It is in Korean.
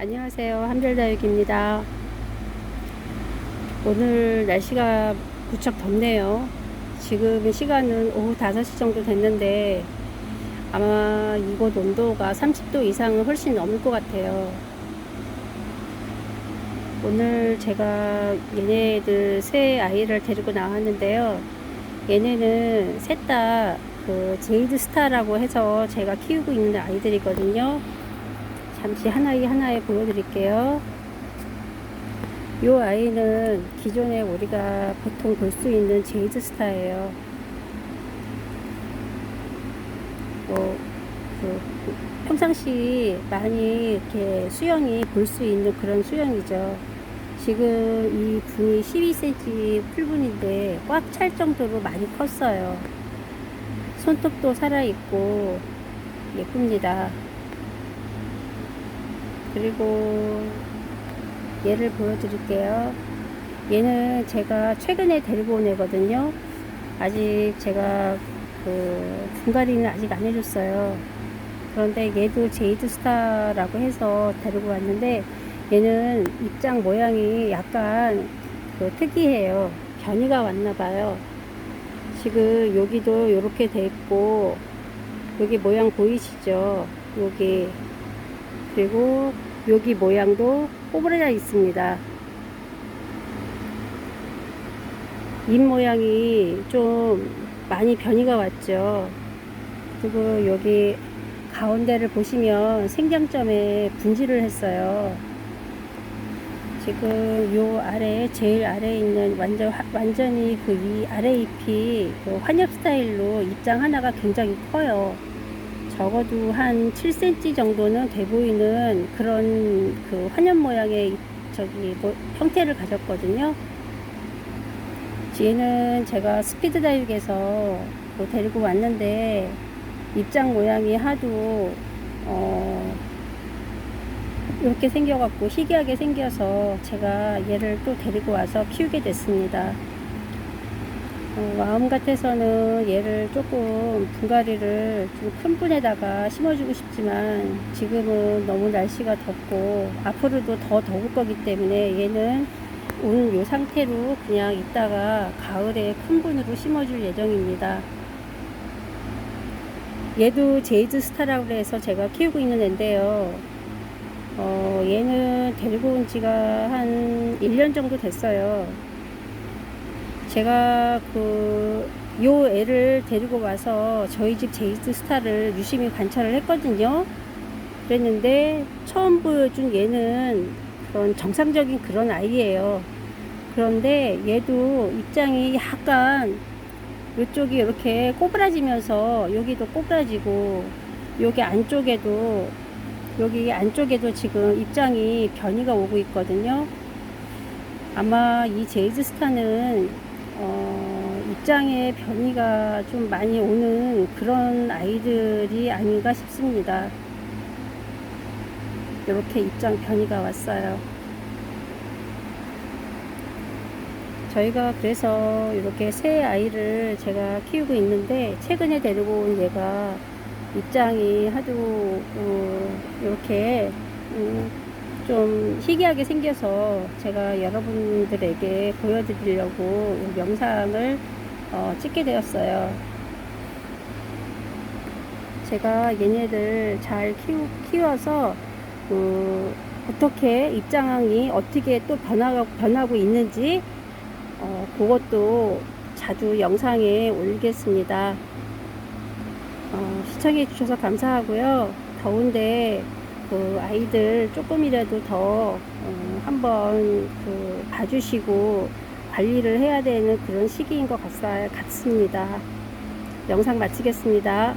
안녕하세요. 한별다육입니다. 오늘 날씨가 무척 덥네요. 지금 시간은 오후 5시 정도 됐는데 아마 이곳 온도가 30도 이상은 훨씬 넘을 것 같아요. 오늘 제가 얘네들 새 아이를 데리고 나왔는데요. 얘네는 셋 다 그 제이드 스타라고 해서 제가 키우고 있는 아이들이거든요. 잠시 하나에 하나에 보여드릴게요. 이 아이는 기존에 우리가 보통 볼 수 있는 제이드 스타예요. 뭐, 그, 평상시 많이 이렇게 수영이 볼 수 있는 그런 수영이죠. 지금 이 분이 12cm 풀분인데 꽉 찰 정도로 많이 컸어요. 손톱도 살아있고 예쁩니다. 그리고 얘를 보여드릴게요. 얘는 제가 최근에 데리고 온 애거든요. 아직 제가 그 분갈이는 아직 안 해줬어요. 그런데 얘도 제이드 스타라고 해서 데리고 왔는데 얘는 입장 모양이 약간 그 특이해요. 변이가 왔나 봐요. 지금 여기도 이렇게 돼 있고 여기 모양 보이시죠? 여기 그리고 여기 모양도 꼬부라져 있습니다. 입 모양이 좀 많이 변이가 왔죠. 그리고 여기 가운데를 보시면 생장점에 분질을 했어요. 지금 요 아래 제일 아래에 있는 완전 완전히 그이 아래 잎이 그 환엽 스타일로 입장 하나가 굉장히 커요. 적어도 한 7cm 정도는 돼 보이는 그런 그 환엽 모양의 저기 뭐 형태를 가졌거든요. 얘는 제가 스피드 다육에서 뭐 데리고 왔는데 입장 모양이 하도 어 이렇게 생겨갖고 희귀하게 생겨서 제가 얘를 또 데리고 와서 키우게 됐습니다. 어, 마음 같아서는 얘를 조금 분갈이를 좀 큰 분에다가 심어주고 싶지만 지금은 너무 날씨가 덥고 앞으로도 더 더울 거기 때문에 얘는 오늘 이 상태로 그냥 이따가 가을에 큰 분으로 심어줄 예정입니다. 얘도 제이드 스타라고 해서 제가 키우고 있는 애인데요. 어, 얘는 데리고 온 지가 한 1년 정도 됐어요. 제가 그, 요 애를 데리고 와서 저희 집 제이드 스타를 유심히 관찰을 했거든요. 그랬는데 처음 보여준 얘는 그런 정상적인 그런 아이예요. 그런데 얘도 입장이 약간 이쪽이 이렇게 꼬부라지면서 여기도 꼬부라지고 여기 안쪽에도 여기 안쪽에도 지금 입장이 변이가 오고 있거든요. 아마 이 제이드 스타는 어, 입장에 변이가 좀 많이 오는 그런 아이들이 아닌가 싶습니다. 이렇게 입장 변이가 왔어요. 저희가 그래서 이렇게 새 아이를 제가 키우고 있는데 최근에 데리고 온 얘가 입장이 하도 어, 이렇게 음, 좀 희귀하게 생겨서 제가 여러분들에게 보여드리려고 이 영상을 어, 찍게 되었어요. 제가 얘네들 잘 키우, 키워서 어, 어떻게 입장이 어떻게 또 변화가, 변하고 있는지 어, 그것도 자주 영상에 올리겠습니다. 어, 시청해 주셔서 감사하고요. 더운데 그 아이들 조금이라도 더 어, 한번 그 봐주시고 관리를 해야 되는 그런 시기인 것 같, 같습니다. 영상 마치겠습니다.